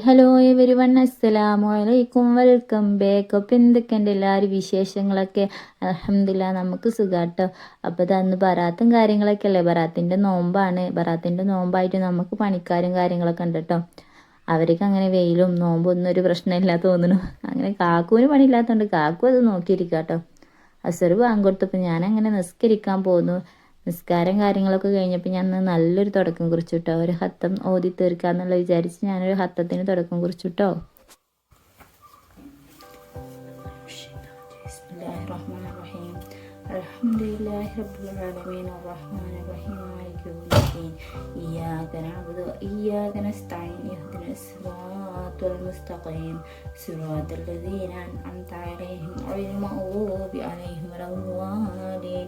Hello every one അസ്സലാമു അലൈക്കും. Welcome back. അപ്പം എന്തൊക്കെയുണ്ട് എല്ലാവരും വിശേഷങ്ങളൊക്കെ? അലഹമില്ല നമുക്ക് സുഖാട്ടോ. അപ്പോൾ ഇത് അന്ന് ബറാത്തും കാര്യങ്ങളൊക്കെ അല്ലേ? ബറാത്തിന്റെ നോമ്പാണ്. ബറാത്തിന്റെ നോമ്പായിട്ട് നമുക്ക് പണിക്കാരും കാര്യങ്ങളൊക്കെ ഉണ്ട് കേട്ടോ അവർക്ക് അങ്ങനെ വെയിലും നോമ്പൊന്നും ഒരു പ്രശ്നമില്ല തോന്നുന്നു. അങ്ങനെ കാക്കുവിന് പണിയില്ലാത്തതുകൊണ്ട് കാക്കു അത് നോക്കിയിരിക്കാം കേട്ടോ അസറ് വാങ്ങിക്കൊടുത്തപ്പോൾ ഞാനങ്ങനെ നിസ്കരിക്കാൻ പോന്നു. നിസ്കാരം കാര്യങ്ങളൊക്കെ കഴിഞ്ഞപ്പോൾ ഞാൻ അന്ന് നല്ലൊരു തുടക്കം കുറിച്ചു കേട്ടോ ഒരു ഹത്തം ഓതി തീർക്കാന്നുള്ള വിചാരിച്ച് ഞാനൊരു ഹത്തത്തിന് തുടക്കം കുറിച്ചു കേട്ടോ الحمد لله رب العالمين الرحمن الرحيم مالك يوم الدين إياك نعبد وإياك نستعين اهدنا الصراط المستقيم صراط الذين أنعمت عليهم غير المغضوب عليهم ولا الضالين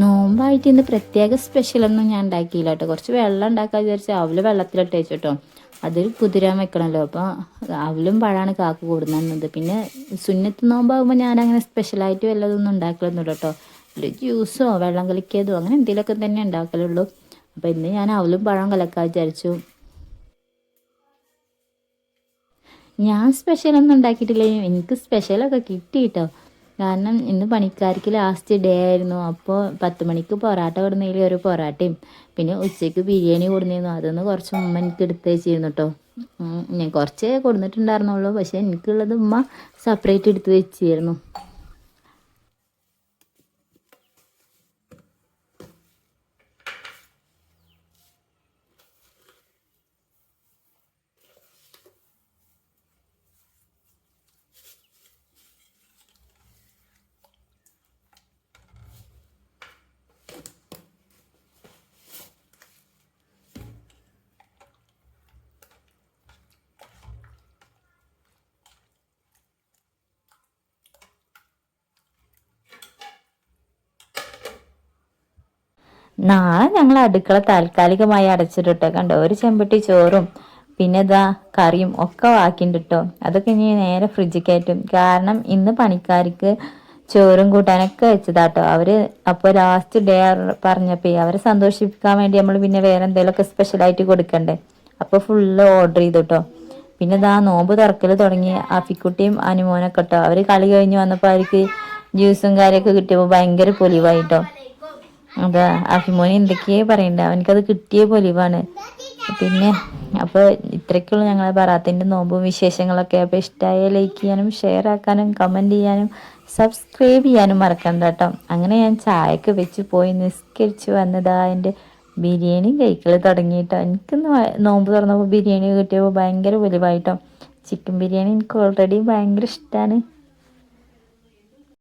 നോമ്പായിട്ട് ഇന്ന് പ്രത്യേക സ്പെഷ്യലൊന്നും ഞാൻ ഉണ്ടാക്കിയില്ല കേട്ടോ കുറച്ച് വെള്ളം ഉണ്ടാക്കാൻ വിചാരിച്ചാൽ അവൽ വെള്ളത്തിലിട്ട് വെച്ചു അതിൽ കുതിരാൻ വെക്കണമല്ലോ അപ്പോൾ അവലും പഴമാണ് കാക്ക് കൂടുന്നത് പിന്നെ സുന്നത്ത് നോമ്പാകുമ്പോൾ ഞാൻ അങ്ങനെ സ്പെഷ്യലായിട്ട് വല്ലതൊന്നും ഉണ്ടാക്കലൊന്നുമില്ല കേട്ടോ ഒരു ജ്യൂസോ വെള്ളം കലക്കിയതോ അങ്ങനെ എന്തെങ്കിലുമൊക്കെ തന്നെ ഉണ്ടാക്കലുള്ളൂ. അപ്പോൾ ഇന്ന് ഞാൻ അവലും പഴം കലക്കാൻ വിചാരിച്ചു. ഞാൻ സ്പെഷ്യലൊന്നും ഉണ്ടാക്കിയിട്ടില്ല. എനിക്ക് സ്പെഷ്യലൊക്കെ കിട്ടി കേട്ടോ കാരണം ഇന്ന് പണിക്കാർക്ക് ലാസ്റ്റ് ഡേ ആയിരുന്നു. അപ്പോൾ പത്ത് മണിക്ക് പൊറാട്ട കൊടുന്നതിൽ ഒരു പൊറാട്ടയും പിന്നെ ഉച്ചയ്ക്ക് ബിരിയാണി കൊടുന്നിരുന്നു. അതൊന്ന് കുറച്ച് ഉമ്മ എനിക്ക് എടുത്ത് വെച്ചിരുന്നു കേട്ടോ ഞാൻ കുറച്ചേ കൊടുത്തിട്ടുണ്ടായിരുന്നുള്ളൂ പക്ഷേ എനിക്കുള്ളത് ഉമ്മ സെപ്പറേറ്റ് എടുത്ത് വെച്ചിരുന്നു. നാളെ ഞങ്ങൾ അടുക്കള താൽക്കാലികമായി അടച്ചിട്ടോ കണ്ടോ? ഒരു ചെമ്പട്ടി ചോറും പിന്നെ ഇതാ കറിയും ഒക്കെ വാക്കിണ്ട് കേട്ടോ അതൊക്കെ ഇനി നേരെ ഫ്രിഡ്ജിൽ കയറ്റും. കാരണം ഇന്ന് പണിക്കാർക്ക് ചോറും കൂട്ടാനൊക്കെ വെച്ചതാട്ടോ. അവർ അപ്പോൾ ലാസ്റ്റ് ഡേ പറഞ്ഞപ്പോ അവരെ സന്തോഷിപ്പിക്കാൻ വേണ്ടി നമ്മൾ പിന്നെ വേറെ എന്തെങ്കിലുമൊക്കെ സ്പെഷ്യലായിട്ട് കൊടുക്കണ്ടേ? അപ്പോൾ ഫുള്ള് ഓർഡർ ചെയ്തു കേട്ടോ പിന്നെ ഇതാ നോമ്പ് തുറക്കൽ തുടങ്ങി. അഫിക്കുട്ടിയും അനുമോനൊക്കെ കേട്ടോ അവർ കളി കഴിഞ്ഞ് വന്നപ്പോൾ അവർക്ക് ജ്യൂസും കാര്യമൊക്കെ കിട്ടിയപ്പോൾ ഭയങ്കര പൊലിവായിട്ടോ. അതെ അഭിമോൻ എന്തൊക്കെയാ പറയണ്ട. അവനക്കത് കിട്ടിയ പൊലിവാണ്. പിന്നെ അപ്പോൾ ഇത്രയ്ക്കുള്ള ഞങ്ങളെ ബറാത്തിന്റെ നോമ്പും വിശേഷങ്ങളൊക്കെ. അപ്പോൾ ഇഷ്ടമായ ലൈക്ക് ചെയ്യാനും ഷെയർ ആക്കാനും കമന്റ് ചെയ്യാനും സബ്സ്ക്രൈബ് ചെയ്യാനും മറക്കണ്ട കേട്ടോ. അങ്ങനെ ഞാൻ ചായക്ക് വെച്ച് പോയി നിസ്കരിച്ച് വന്നതാ എന്റെ ബിരിയാണി കഴിക്കൽ തുടങ്ങിയിട്ടോ. എനിക്കിന്ന് നോമ്പ് തുറന്നപ്പോൾ ബിരിയാണി കിട്ടിയപ്പോൾ ഭയങ്കര വലിവായിട്ടോ ചിക്കൻ ബിരിയാണി എനിക്ക് ഓൾറെഡി ഭയങ്കര ഇഷ്ടമാണ്